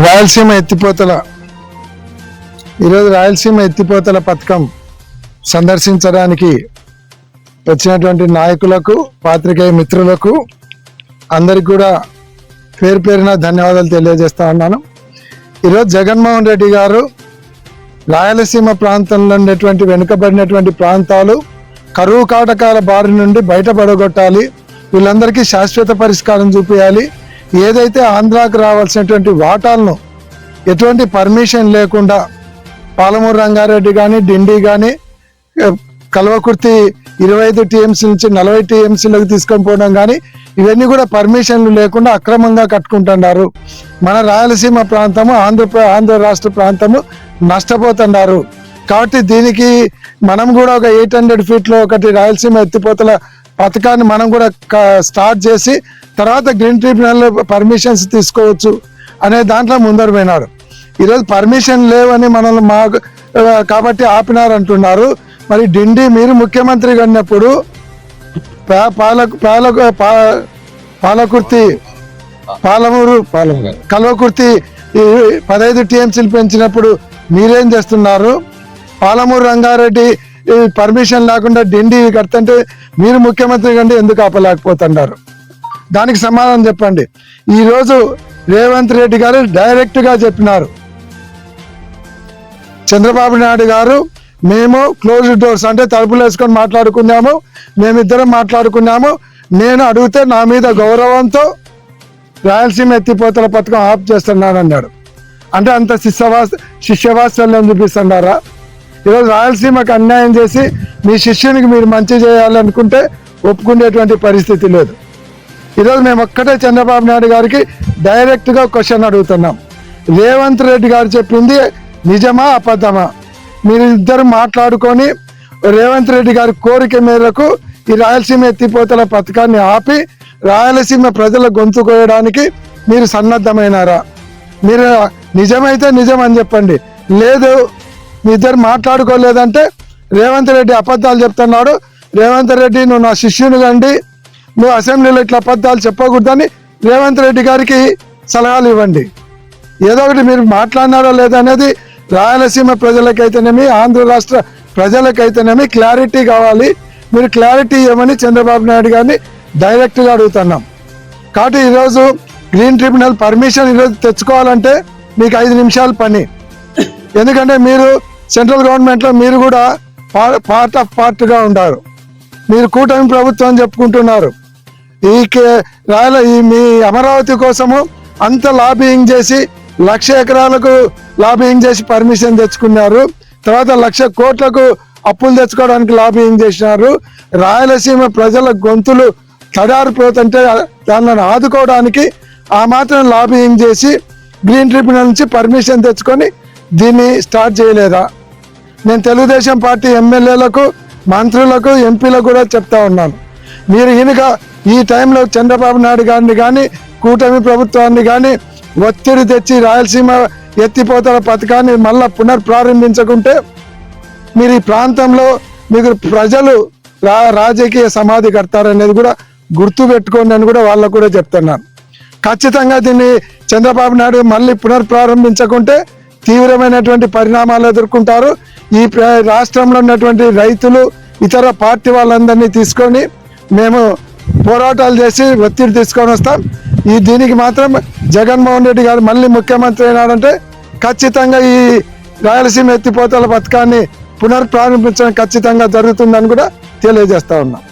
రాయలసీమ ఎత్తిపోతల. ఈరోజు రాయలసీమ ఎత్తిపోతల పథకం సందర్శించడానికి వచ్చినటువంటి నాయకులకు పాత్రికేయ మిత్రులకు అందరికి కూడా పేరు పేరున ధన్యవాదాలు తెలియజేస్తా ఉన్నాను. ఈరోజు జగన్మోహన్ రెడ్డి గారు రాయలసీమ ప్రాంతంలో ఉండేటువంటి వెనుకబడినటువంటి ప్రాంతాలు కరువు కాటకాల బారి నుండి బయటపడగొట్టాలి. వీళ్ళందరికీ శాశ్వత పరిష్కారం చూపించాలి ఏదైతే ఆంధ్రాకు రావాల్సినటువంటి వాటాలను ఎటువంటి పర్మిషన్ లేకుండా పాలమూరు రంగారెడ్డి కానీ డిండి కానీ కల్వకుర్తి ఇరవై ఐదు టీఎంసీ నుంచి నలభై టీఎంసీలకు తీసుకొని పోవడం కానీ ఇవన్నీ కూడా పర్మిషన్లు లేకుండా అక్రమంగా కట్టుకుంటున్నారు. మన రాయలసీమ ప్రాంతము ఆంధ్ర ఆంధ్ర రాష్ట్ర ప్రాంతము నష్టపోతున్నారు. కాబట్టి దీనికి మనం కూడా ఒక ఎయిట్ హండ్రెడ్ ఫీట్లో ఒకటి రాయలసీమ ఎత్తిపోతల పథకాన్ని మనం కూడా స్టార్ట్ చేసి తర్వాత గ్రీన్ ట్రిబ్యునల్ పర్మిషన్స్ తీసుకోవచ్చు అనే దాంట్లో ముందరు పోయినారు. ఈరోజు పర్మిషన్ లేవని మనల్ని మా కాబట్టి ఆపినారు అంటున్నారు. మరి డిండి మీరు ముఖ్యమంత్రి ఉన్నప్పుడు పాలకు పాలకు పాలకుర్తి పాలమూరు పాలమూరు కల్వకుర్తి పదహైదు టీఎంసీలు పెంచినప్పుడు మీరేం చేస్తున్నారు? పాలమూరు రంగారెడ్డి ఈ పర్మిషన్ లేకుండా డిండి కడుతుంటే మీరు ముఖ్యమంత్రి కంటే ఎందుకు ఆపలేకపోతున్నారు? దానికి సమాధానం చెప్పండి. ఈరోజు రేవంత్ రెడ్డి గారు డైరెక్ట్గా చెప్పినారు. చంద్రబాబు నాయుడు గారు మేము క్లోజ్ డోర్స్ అంటే తలుపులు వేసుకొని మాట్లాడుకున్నాము మేమిద్దరం మాట్లాడుకున్నాము. నేను అడిగితే నా మీద గౌరవంతో రాయలసీమ ఎత్తిపోతల పథకం ఆఫ్ చేస్తున్నానన్నాడు. అంటే అంత శిష్యవాస శిష్యవాత్సల్యం చూపిస్తున్నారా? ఈరోజు రాయలసీమకు అన్యాయం చేసి మీ శిష్యునికి మీరు మంచి చేయాలనుకుంటే ఒప్పుకునేటువంటి పరిస్థితి లేదు. ఈరోజు మేము ఒక్కటే చంద్రబాబు నాయుడు గారికి డైరెక్ట్గా క్వశ్చన్ అడుగుతున్నాం. రేవంత్ రెడ్డి గారు చెప్పింది నిజమా అబద్ధమా? మీరు ఇద్దరు మాట్లాడుకొని రేవంత్ రెడ్డి గారి కోరిక మేరకు ఈ రాయలసీమ ఎత్తిపోతల పథకాన్ని ఆపి రాయలసీమ ప్రజల గొంతు కోయడానికి మీరు సన్నద్ధమైనారా? మీరు నిజమైతే నిజం అని చెప్పండి. లేదు మీ ఇద్దరు మాట్లాడుకోలేదంటే రేవంత్ రెడ్డి అబద్ధాలు చెప్తున్నాడు. రేవంత్ రెడ్డి నువ్వు నా శిష్యుని కండి నువ్వు అసెంబ్లీలో ఇట్లా అబద్ధాలు చెప్పకూడదని రేవంత్ రెడ్డి గారికి సలహాలు ఇవ్వండి. ఏదో ఒకటి మీరు మాట్లాడినారో లేదనేది రాయలసీమ ప్రజలకైతేనేమి ఆంధ్ర రాష్ట్ర ప్రజలకైతేనేమి క్లారిటీ కావాలి. మీరు క్లారిటీ ఇవ్వమని చంద్రబాబు నాయుడు గారిని డైరెక్ట్గా అడుగుతున్నాం. కాబట్టి ఈరోజు గ్రీన్ ట్రిబ్యునల్ పర్మిషన్ ఈరోజు తెచ్చుకోవాలంటే మీకు ఐదు నిమిషాల పని. ఎందుకంటే మీరు సెంట్రల్ గవర్నమెంట్లో మీరు కూడా పార్ట్ ఆఫ్ పార్ట్గా ఉన్నారు మీరు కూటమి ప్రభుత్వం అని చెప్పుకుంటున్నారు. ఈ కే- రాయల ఈ మీ అమరావతి కోసము అంత లాబింగ్ చేసి లక్ష ఎకరాలకు లాబింగ్ చేసి పర్మిషన్ తెచ్చుకున్నారు. తర్వాత లక్ష కోట్లకు అప్పులు తెచ్చుకోవడానికి లాబింగ్ చేసినారు. రాయలసీమ ప్రజల గొంతులు తడారిపోతుంటే దానిని ఆదుకోవడానికి ఆ మాత్రం లాబింగ్ చేసి గ్రీన్ ట్రిబ్యునల్ నుంచి పర్మిషన్ తెచ్చుకొని దీన్ని స్టార్ట్ చేయలేదా? నేను తెలుగుదేశం పార్టీ ఎమ్మెల్యేలకు మంత్రులకు ఎంపీలకు కూడా చెప్తా ఉన్నాను. మీరు ఈయనగా ఈ టైంలో చంద్రబాబు నాయుడు గారిని కానీ కూటమి ప్రభుత్వాన్ని కానీ ఒత్తిడి తెచ్చి రాయలసీమ ఎత్తిపోతల పథకాన్ని మళ్ళా పునర్ప్రారంభించకుంటే మీరు ఈ ప్రాంతంలో మీకు ప్రజలు రా రాజకీయ సమాధి కడతారనేది కూడా గుర్తు పెట్టుకోండి అని కూడా వాళ్ళకు కూడా చెప్తున్నాను. ఖచ్చితంగా దీన్ని చంద్రబాబు నాయుడు మళ్ళీ పునర్ప్రారంభించకుంటే తీవ్రమైనటువంటి పరిణామాలు ఎదుర్కొంటారు. ఈ ప్ర- రాష్ట్రంలో ఉన్నటువంటి రైతులు ఇతర పార్టీ వాళ్ళందరినీ తీసుకొని మేము పోరాటాలు చేసి ఒత్తిడి తీసుకొని వస్తాం. ఈ దీనికి మాత్రం జగన్మోహన్ రెడ్డి గారు మళ్ళీ ముఖ్యమంత్రి అయినాడంటే ఖచ్చితంగా ఈ రాయలసీమ ఎత్తిపోతల పథకాన్ని పునర్ప్రారంభించడం ఖచ్చితంగా జరుగుతుందని కూడా తెలియజేస్తా ఉన్నాం.